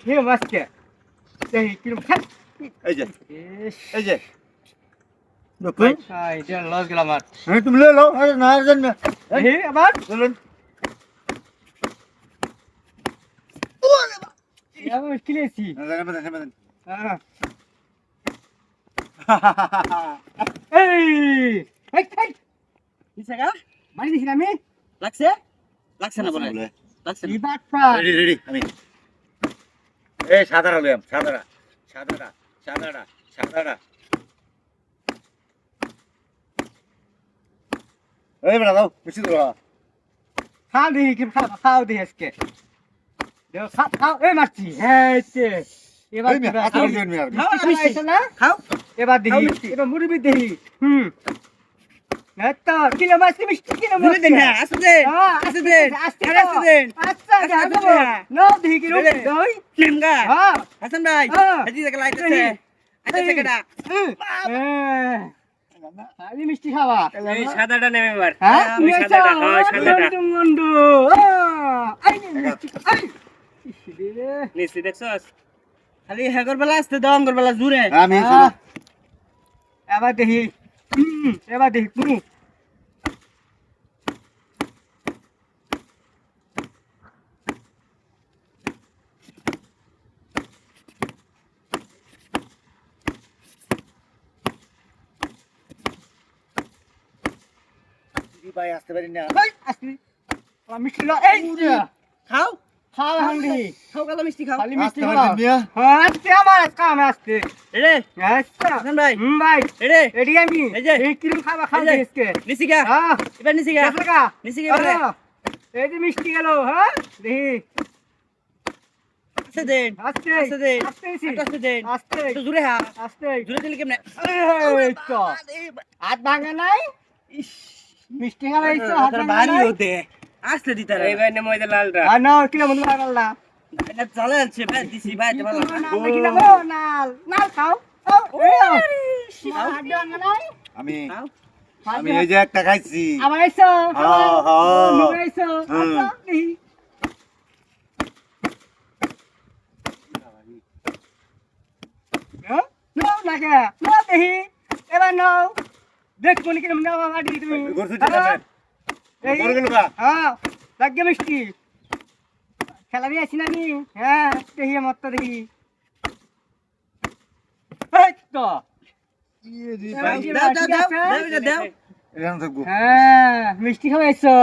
খেয়ে মাছকে এই যে এই যে লস গেল আমার তুমি লে লো না আবার দিছে গা মারি দিছি আমি লাগছে লাগছে না বলে লাগছে রেডি রেডি আমি এই সাদারা লইয়াম সাদারা সাদারা সাদারা সাদারা এই বড় দাও বেশি দূর খাও দেখি কি খাও খাও দেখি আজকে দেও খাও এই মারছি হ্যাঁ। এবার খাও এবার মিষ্টি। এবার মুরবি দেখি হুম মিষ্টি হ্যাঁ হ্যাঁ, হ্যাঁ হ্যাঁ। হ্যাঁ। খাওয়া সাদাটা নেবে এবার। হ্যাঁ? হ্যাঁ, সাদাটা। লন্ডু মন্ডু আই নে মিষ্টি দেখছস? খালি হেগর বেলা আসতে দাও অঙ্গর বেলা জুরে আমি আহ, দেখি। হুম, এবার দেখি কুনু ভাই আসতে পারি না এই, আসলি আমার মিষ্টি লো এই যে, খাও খাও দেখি। খাও কালো মিষ্টি খাও। খালি মিষ্টি খাও। পারি মিয়া আজকে আমার আজকে আমি আসতে রে আচ্ছা। হাসান ভাই। হুম ভাই। রে এডি আমি। এই যে। এই কিরম খাবা খাও। আজকে? গা হ্যাঁ এবার গা নিছি গা এবারে। এই যে মিষ্টি গেল হ্যাঁ? দেখি। আসতে দেন। আস্তে। আস্তে দে। আস্তে একটু আসতে দেন। আস্তে। একটু জুরে হা আস্তে। জুরে দিলে কেমনে? এই তো। হাত ভাঙা নাই? মিষ্টি খাওয়াইছো হাত ভাঙা নাই? আসতে দিতে রে এইবার নে ময়দা লালটা আর না কিলো লাগাল না এটা চলে আছে ভাই দিছি ভাই তোমার নাকি না নাল নাল খাও এই আমি আমি এই যে একটা খাইছি আবার আইছো হ্যাঁ, হ্যাঁ। আইছো। আচ্ছা হ্যাঁ নাও লাগে নাও দেখি এবার নাও দেখব নাকি নাও মাটি তুমি হ্যাঁ লাগে মিষ্টি। খেলা দিয়ে আছি না আমি? হ্যাঁ দেখি মত দেখি। তো। থাকব। হ্যাঁ মিষ্টি খাওয়াইছো।